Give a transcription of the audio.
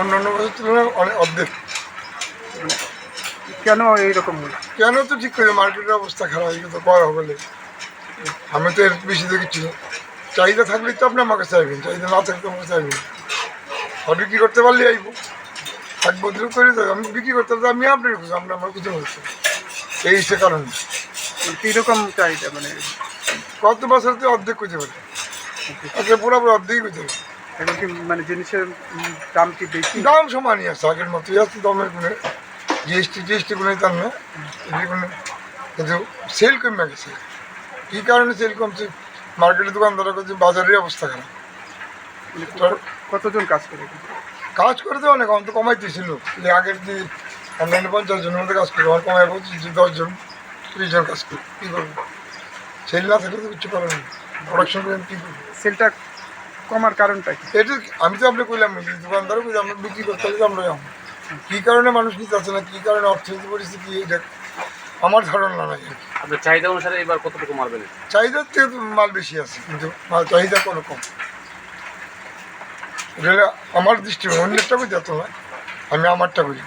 অন্যান্য বছর তুলনায় অনেক অর্ধেক। মানে কেন এইরকম হলো? কেন তো ঠিক করে মার্কেটের অবস্থা খারাপ হয়ে তো করা হবে আমি তো এর বেশি দেখেছি না। চাহিদা থাকলেই তো আপনি আমাকে চাইবেন চাহিদা না থাকলে আমাকে চাইবেন। আর বিক্রি করতে পারলে আইব। এক বছর করে তো আমি বিক্রি করতে পারলে আমি আপনার খুশি আপনি আমার কিছু হচ্ছে এই সে কারণ। মানে কীরকম চাহিদা মানে? কত বছর তো অর্ধেক করতে পারে। আজকে পুরোপুরি অর্ধেকই করতে পারে। এখন কি মানে জিনিসের দাম কি বেশি? দাম সমানই আছে আগের মতোই আছে দামের কোনো জিএসটি জিএসটি কোনো তার না কোনো কিন্তু সেল কমে গেছে। কী কারণে সেল কমছে? মার্কেটের দোকানদাররা করছে বাজারের অবস্থা খারাপ। মানে কতজন কাজ করে? কাজ করে তো অনেক অন্ত কমাইতেছিল। যে আগের যে অনলাইনে পঞ্চাশ জনের মধ্যে কাজ করব আমার কমাই বলছি দশজন ত্রিশ জন কাজ করি। কী করব? সেল না থাকলে তো কিছু করার নেই। প্রোডাকশন করে কী করব? সেলটা কমার কারণটা কি? এটা আমি তো আপনি কইলাম যে দোকানদারও কইলাম আমরা বিক্রি করতে তো আমরা যাব। কী কারণে মানুষ নিতে আসে না কী কারণে অর্থনীতি পরিস্থিতি এটা আমার ধারণা নাই। আপনার চাহিদা অনুসারে এবার কতটুকু মারবেন চাহিদার থেকে তো মাল বেশি আছে কিন্তু মাল চাহিদা কোনো কম। এটা আমার দৃষ্টি অন্যেরটা বুঝতে না আমি আমারটা বুঝি